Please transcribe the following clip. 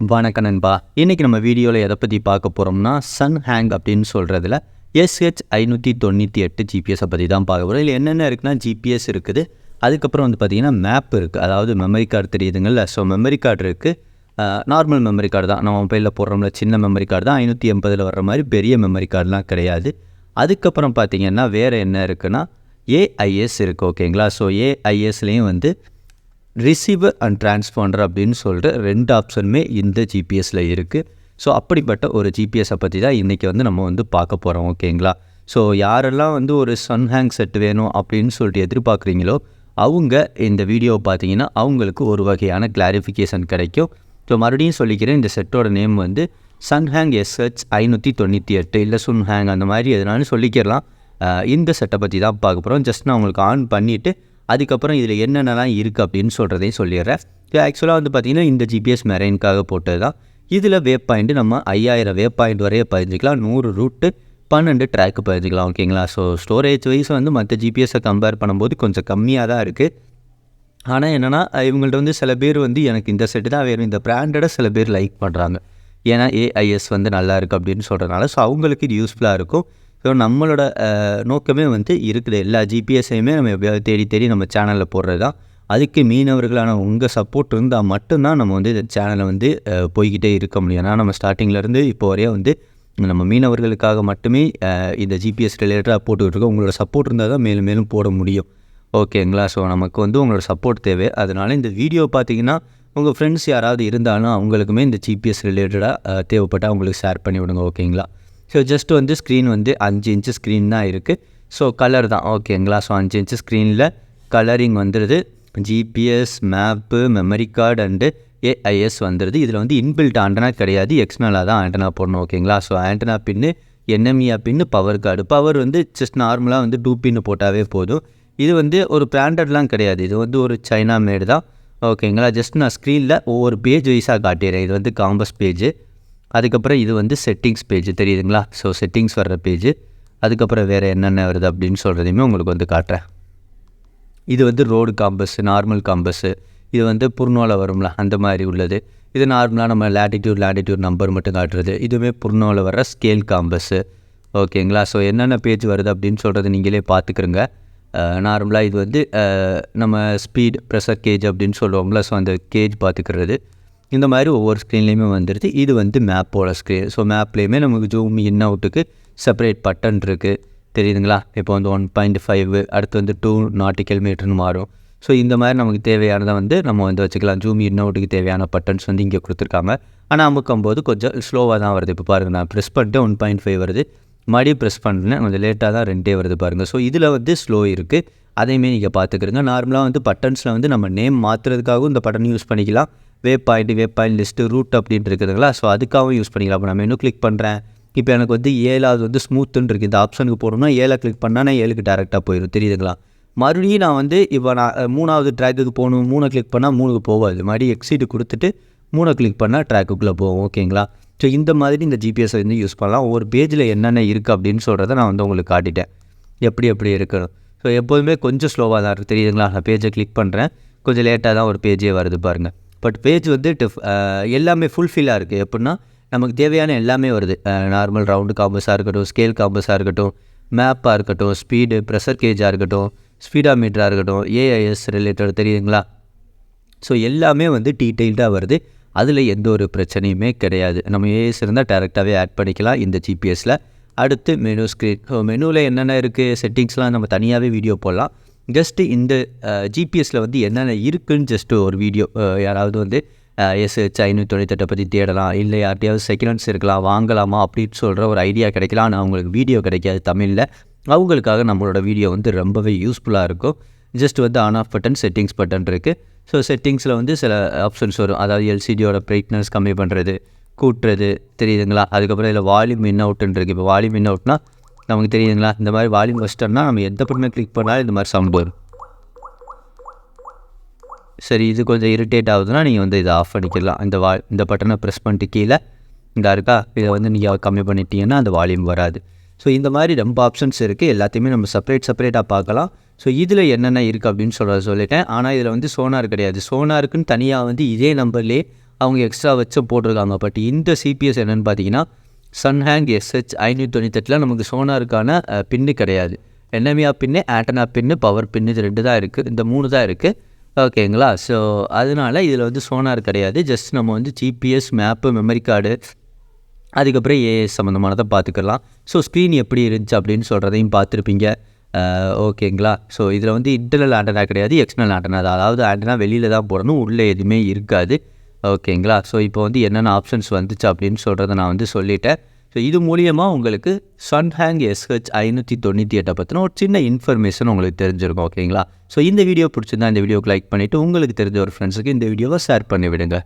வணக்கம் நண்பா. இன்றைக்கி நம்ம வீடியோவில் எதை பற்றி பார்க்க போகிறோம்னா சன் ஹேங் அப்படின்னு சொல்கிறதுல எஸ்ஹெச் ஐநூற்றி தொண்ணூற்றி எட்டு ஜிபிஎஸை பற்றி தான் பார்க்க போகிறோம் இல்லை என்னென்ன இருக்குன்னா ஜிபிஎஸ் இருக்குது. அதுக்கப்புறம் வந்து பார்த்திங்கன்னா மேப் இருக்குது அதாவது மெமரி கார்டு தெரியுதுங்கள்ல. ஸோ மெமரி கார்டு இருக்குது நார்மல் மெமரி கார்டு தான். நம்ம மொபைலில் போடுறோம்ல சின்ன மெமரி கார்டு தான். ஐநூற்றி எண்பதில் வர்ற மாதிரி பெரிய மெமரி கார்டெலாம் கிடையாது. அதுக்கப்புறம் பார்த்திங்கன்னா வேறு என்ன இருக்குன்னா ஏஐஎஸ் இருக்குது ஓகேங்களா ஸோ ஏஐஎஸ்லேயும் வந்து ரிசீவர் அண்ட் டிரான்ஸ்பாண்டர் அப்படின்னு சொல்கிற ரெண்டு ஆப்ஷனுமே இந்த ஜிபிஎஸ்சில் இருக்குது ஸோ அப்படிப்பட்ட ஒரு ஜிபிஎஸை பற்றி தான் இன்றைக்கி வந்து நம்ம வந்து பார்க்க போகிறோம் ஓகேங்களா ஸோ யாரெல்லாம் வந்து ஒரு சன் ஹேங் செட் வேணும் அப்படின்னு சொல்லிட்டு எதிர்பார்க்குறீங்களோ அவங்க இந்த வீடியோவை பார்த்தீங்கன்னா அவங்களுக்கு ஒரு வகையான கிளாரிஃபிகேஷன் கிடைக்கும். ஸோ மறுபடியும் சொல்லிக்கிறேன் இந்த செட்டோட நேம் வந்து சன்ஹேங் எஸ்ஹெச் ஐநூற்றி தொண்ணூற்றி எட்டு இல்லை சுன்ஹேங் அந்த மாதிரி எதுனாலும் சொல்லிக்கிறலாம் இந்த செட்டை பற்றி தான் பார்க்க போகிறோம் ஜஸ்ட் நான் உங்களுக்கு ஆன் பண்ணிவிட்டு அதுக்கப்புறம் இதில் என்னென்னலாம் இருக்குது அப்படின்னு சொல்கிறதையும் சொல்லிடுறேன். ஆக்சுவலாக வந்து பார்த்திங்கன்னா இந்த ஜிபிஎஸ் மெரைனுக்காக போட்டது தான். இதில் வேப் பாயிண்ட்டு நம்ம ஐயாயிரம் வேப் பாயிண்ட் வரைய பதிஞ்சிக்கலாம் நூறு ரூட்டு பன்னெண்டு ட்ராக்கு பதிஞ்சிக்கலாம் ஓகேங்களா ஸோ ஸ்டோரேஜ் வைஸ் வந்து மற்ற ஜிபிஎஸை கம்பேர் பண்ணும்போது கொஞ்சம் கம்மியாக தான் இருக்குது ஆனால் என்னென்னா இவங்கள்ட்ட வந்து சில பேர் வந்து எனக்கு இந்த செட்டு தான் வேணும் இந்த பிராண்டடை சில பேர் லைக் பண்ணுறாங்க ஏன்னா ஏஐஎஸ் வந்து நல்லா இருக்குது அப்படின்னு சொல்கிறனால ஸோ அவங்களுக்கு இது யூஸ்ஃபுல்லாக இருக்கும். ஸோ நம்மளோட நோக்கமே வந்து இருக்கிற எல்லா ஜிபிஎஸ்ஸையுமே நம்ம எப்படியாவது தேடி தேடி நம்ம சேனலில் போடுறது தான். அதுக்கு மீனவர்களான உங்கள் சப்போர்ட் இருந்தால் மட்டும்தான் நம்ம வந்து இந்த சேனலை வந்து போய்கிட்டே இருக்க முடியும். ஏன்னா நம்ம ஸ்டார்டிங்லேருந்து இப்போ வரையும் வந்து நம்ம மீனவர்களுக்காக மட்டுமே இந்த ஜிபிஎஸ் ரிலேட்டடாக போட்டுக்கிட்டு இருக்கோம். உங்களோட சப்போர்ட் இருந்தால் தான் மேலும் மேலும் போட முடியும். ஓகேங்களா? ஸோ நமக்கு வந்து உங்களோட சப்போர்ட் தேவை. அதனால் இந்த வீடியோ பார்த்தீங்கன்னா உங்கள் ஃப்ரெண்ட்ஸ் யாராவது இருந்தாலும் அவங்களுக்குமே இந்த ஜிபிஎஸ் ரிலேட்டடாக தேவைப்பட்டால் அவங்களுக்கு ஷேர் பண்ணி விடுங்க ஓகேங்களா? ஸோ ஜஸ்ட் வந்து ஸ்க்ரீன் வந்து அஞ்சு இன்ச்சு ஸ்க்ரீன் தான் இருக்குது ஸோ கலர் தான். ஓகேங்களா ஸோ அஞ்சு இன்ச்சு ஸ்க்ரீனில் கலரிங் வந்துடுது GPS map memory card and AIS வந்துடுது இதில் வந்து இன்பில்ட் ஆண்டனா கிடையாது. எக்ஸ்டர்னலாக தான் ஆண்டனா போடணும். ஓகேங்களா so antenna pin NMEA pin power card power வந்து ஜஸ்ட் நார்மலாக வந்து டூ பின்னு போட்டாவே போதும். இது வந்து ஒரு பிராண்டட்லாம் கிடையாது. இது வந்து ஒரு சைனா மேடு தான். ஓகேங்களா ஜஸ்ட் நான் ஸ்க்ரீனில் ஒவ்வொரு பேஜ் வைஸாக காட்டிடுறேன். இது வந்து காம்பஸ் பேஜ் அதுக்கப்புறம் இது வந்து செட்டிங்ஸ் பேஜ் தெரியுதுங்களா? ஸோ செட்டிங்ஸ் வர்ற பேஜ் அதுக்கப்புறம் வேறு என்னென்ன வருது அப்படின்னு சொல்கிறதையுமே உங்களுக்கு வந்து காட்டுறேன். இது வந்து ரோடு காம்பஸ்ஸு நார்மல் காம்பஸ்ஸு இது வந்து புர்னோவில் வரும்ல அந்த மாதிரி உள்ளது. இது நார்மலாக நம்ம லேட்டிடியூட் லேட்டிடியூட் நம்பர் மட்டும் காட்டுறது. இதுவுமே புர்னோவில் வர ஸ்கேல் காம்பஸ்ஸு ஓகேங்களா? ஸோ என்னென்ன பேஜ் வருது அப்படின்னு சொல்கிறது நீங்களே பார்த்துக்கிறங்க. நார்மலாக இது வந்து நம்ம ஸ்பீட் ப்ரெஷர் கேஜ் அப்படின்னு சொல்லுவோம்ல ஸோ அந்த கேஜ் பார்த்துக்கிறது. இந்த மாதிரி ஒவ்வொரு ஸ்க்ரீன்லேயுமே வந்துடுது இது வந்து மேப்போட ஸ்க்ரீன் ஸோ மேப்லேயுமே நமக்கு ஜூம் இன் அவுட்டுக்கு செப்பரேட் பட்டன் இருக்குது தெரியுதுங்களா? இப்போ வந்து ஒன் பாயிண்ட் ஃபைவ் அடுத்து வந்து டூ நாட்டிக்கல் மீட்டர்னு மாறும். ஸோ இந்த மாதிரி நமக்கு தேவையானதை வந்து நம்ம வந்து வச்சுக்கலாம். ஜூம் இன் அவுட்டுக்கு தேவையான பட்டன்ஸ் வந்து இங்கே கொடுத்துருக்காங்க ஆனால் அமுக்கும் போது கொஞ்சம் ஸ்லோவாக தான் வருது. இப்போ பாருங்கள் நான் ப்ரெஸ் பண்ணிட்டு ஒன் பாயிண்ட் ஃபைவ் வருது. மறுபடியும் ப்ரெஸ் பண்ணுறேன் கொஞ்சம் லேட்டாக தான் ரெண்டே வருது பாருங்கள் ஸோ இதில் வந்து ஸ்லோ இருக்குது அதையுமே நீங்கள் பார்த்துக்கிறீங்க. நார்மலாக வந்து பட்டன்ஸில் வந்து நம்ம நேம் மாற்றுறதுக்காகவும் இந்த பட்டன் யூஸ் பண்ணிக்கலாம். Way point way point list route அப்படின்ட்டு இருக்குதுங்களா? ஸோ அதுக்காகவும் யூஸ் பண்ணிக்கலாம். இப்போ நான் மெனு கிளிக் பண்ணுறேன் இப்போ எனக்கு வந்து ஏழாவது வந்து ஸ்மூத்துன்னு இருக்குது இந்த ஆப்ஷனுக்கு போகணும்னா ஏழை கிளிக் பண்ணால் நான் ஏழுக்கு டேரெக்டாக போயிடும் தெரியுதுங்களா? மறுபடியும் நான் வந்து இப்போ நான் மூணாவது ட்ராக்குக்கு போகணும். மூணை கிளிக் பண்ணால் மூணுக்கு போகாது. மறுபடியும் எக்ஸீடு கொடுத்துட்டு மூணை கிளிக் பண்ணால் ட்ராக்குக்குள்ளே போகும். ஓகேங்களா ஸோ இந்த மாதிரி இந்த ஜிபிஎஸ் வந்து யூஸ் பண்ணலாம். ஒவ்வொரு பேஜில் என்னென்ன இருக்குது அப்படின்னு சொல்கிறத நான் வந்து உங்களுக்கு காட்டிட்டேன். எப்படி எப்படி இருக்கணும். ஸோ எப்போதுமே கொஞ்சம் ஸ்லோவாக தான் இருக்குது தெரியுதுங்களா? நான் பேஜை கிளிக் பண்ணுறேன் கொஞ்சம் லேட்டாக தான் ஒரு பேஜே வருது பாருங்கள் பட் பேஜ் வந்து டிஃப் எல்லாமே ஃபுல்ஃபில்லாக இருக்குது எப்படின்னா நமக்கு தேவையான எல்லாமே வருது. நார்மல் ரவுண்டு காம்பஸாக இருக்கட்டும் ஸ்கேல் காம்பஸாக இருக்கட்டும் மேப்பாக இருக்கட்டும் ஸ்பீடு ப்ரெஷர் கேஜாக இருக்கட்டும் ஸ்பீடா மீட்டராக இருக்கட்டும் ஏஐஎஸ் ரிலேட்டட் தெரியுதுங்களா? ஸோ எல்லாமே வந்து டீட்டெயில்டாக வருது. அதில் எந்த ஒரு பிரச்சனையுமே கிடையாது. நம்ம ஏஎஸ் இருந்தால் டேரெக்டாகவே ஆட் பண்ணிக்கலாம் இந்த ஜிபிஎஸ்சில் அடுத்து மெனு ஸ்க்ரீன் ஸோ மெனுவில் என்னென்ன இருக்குது செட்டிங்ஸ்லாம் நம்ம தனியாகவே வீடியோ போடலாம். ஜஸ்ட்டு இந்த ஜிபிஎஸ்சில் வந்து என்னென்ன இருக்குதுன்னு ஜஸ்ட்டு ஒரு வீடியோ யாராவது வந்து எஸ்ஹெச் ஐநூற்றி தொண்ணூத்தெட்டை பற்றி தேடலாம் இல்லை யார்ட்டையாவது செகண்ட்ஸ் இருக்கலாம் வாங்கலாமா அப்படின்னு சொல்கிற ஒரு ஐடியா கிடைக்கலாம். ஆனால் அவங்களுக்கு வீடியோ கிடைக்காது தமிழில். அவங்களுக்காக நம்மளோட வீடியோ வந்து ரொம்பவே யூஸ்ஃபுல்லாக இருக்கும். ஜஸ்ட் வந்து on off button settings button இருக்குது ஸோ செட்டிங்ஸில் வந்து சில ஆப்ஷன்ஸ் வரும். அதாவது எல்சிடியோட பிரைட்னஸ் கம்மி பண்ணுறது கூட்டுறது தெரியுதுங்களா? அதுக்கப்புறம் இதில் வால்யூம் இன் அவுட்டுன்னு இருக்குது இப்போ வால்யூம் இன் அவுட்னால் நமக்கு தெரியுதுங்களா? இந்த மாதிரி வால்யூம் வச்சிட்டோம்னா நம்ம எந்த பட்டமே கிளிக் பண்ணாலும் இந்த மாதிரி சவுண்ட் வரும். சரி இது கொஞ்சம் இரிட்டேட் ஆகுதுன்னா நீங்கள் வந்து இதை ஆஃப் பண்ணிக்கலாம். இந்த வா இந்த பட்டனை ப்ரெஸ் பண்ணிட்டு கீழே இந்த இருக்கா? இதை வந்து நீங்கள் கம்மி பண்ணிட்டீங்கன்னா அந்த வால்யூம் வராது. ஸோ இந்த மாதிரி ரொம்ப ஆப்ஷன்ஸ் இருக்குது எல்லாத்தையுமே நம்ம செப்பரேட் செப்பரேட்டாக பார்க்கலாம். ஸோ இதில் என்னென்ன இருக்குது அப்படின்னு சொல்ல சொல்லிட்டேன். ஆனால் இதில் வந்து சோனார் கிடையாது. சோனாருக்குன்னு தனியாக வந்து இதே நம்பர்லேயே அவங்க எக்ஸ்ட்ரா வச்சு போட்டிருக்காங்க. பட் இந்த சிபிஎஸ் என்னென்னு பார்த்தீங்கன்னா சன்ஹேங் எஸ்ஹெச் ஐநூற்றி தொண்ணூத்தெட்டில் நமக்கு சோனாருக்கான பின்னு கிடையாது. என்எம்ஆ பின்னு ஆண்டனா பின்னு பவர் பின்னு இது ரெண்டு தான் இருக்குது இந்த மூணு தான் இருக்குது ஓகேங்களா ஸோ அதனால இதில் வந்து சோனார் கிடையாது. ஜஸ்ட் நம்ம வந்து ஜிபிஎஸ் மேப்பு மெமரி கார்டு அதுக்கப்புறம் ஏஎஸ் சம்மந்தமானதை பார்த்துக்கலாம். ஸோ ஸ்க்ரீன் எப்படி இருந்துச்சு அப்படின்னு சொல்கிறதையும் பார்த்துருப்பீங்க. ஓகேங்களா ஸோ இதில் வந்து இன்டர்னல் ஆண்டனா கிடையாது எக்ஸ்டர்னல் ஆண்டனா அதாவது ஆண்டனா வெளியில் தான் போடணும் உள்ளே எதுவுமே இருக்காது. ஓகேங்களா? ஸோ இப்போ வந்து என்னென்ன ஆப்ஷன்ஸ் வந்துச்சு அப்படின்னு சொல்கிறத நான் வந்து சொல்லிட்டேன். ஸோ இது மூலியமாக உங்களுக்கு சன்ஹேங் எஸ்ஹெச் ஐநூற்றி தொண்ணூற்றி எட்டை பற்றின ஒரு சின்ன இன்ஃபர்மேஷன் உங்களுக்கு தெரிஞ்சிருக்கும் ஓகேங்களா? ஸோ இந்த வீடியோ பிடிச்சிருந்தா இந்த வீடியோக்கு லைக் பண்ணிவிட்டு உங்களுக்கு தெரிஞ்ச ஒரு ஃப்ரெண்ட்ஸுக்கு இந்த வீடியோவை ஷேர் பண்ணி விடுங்க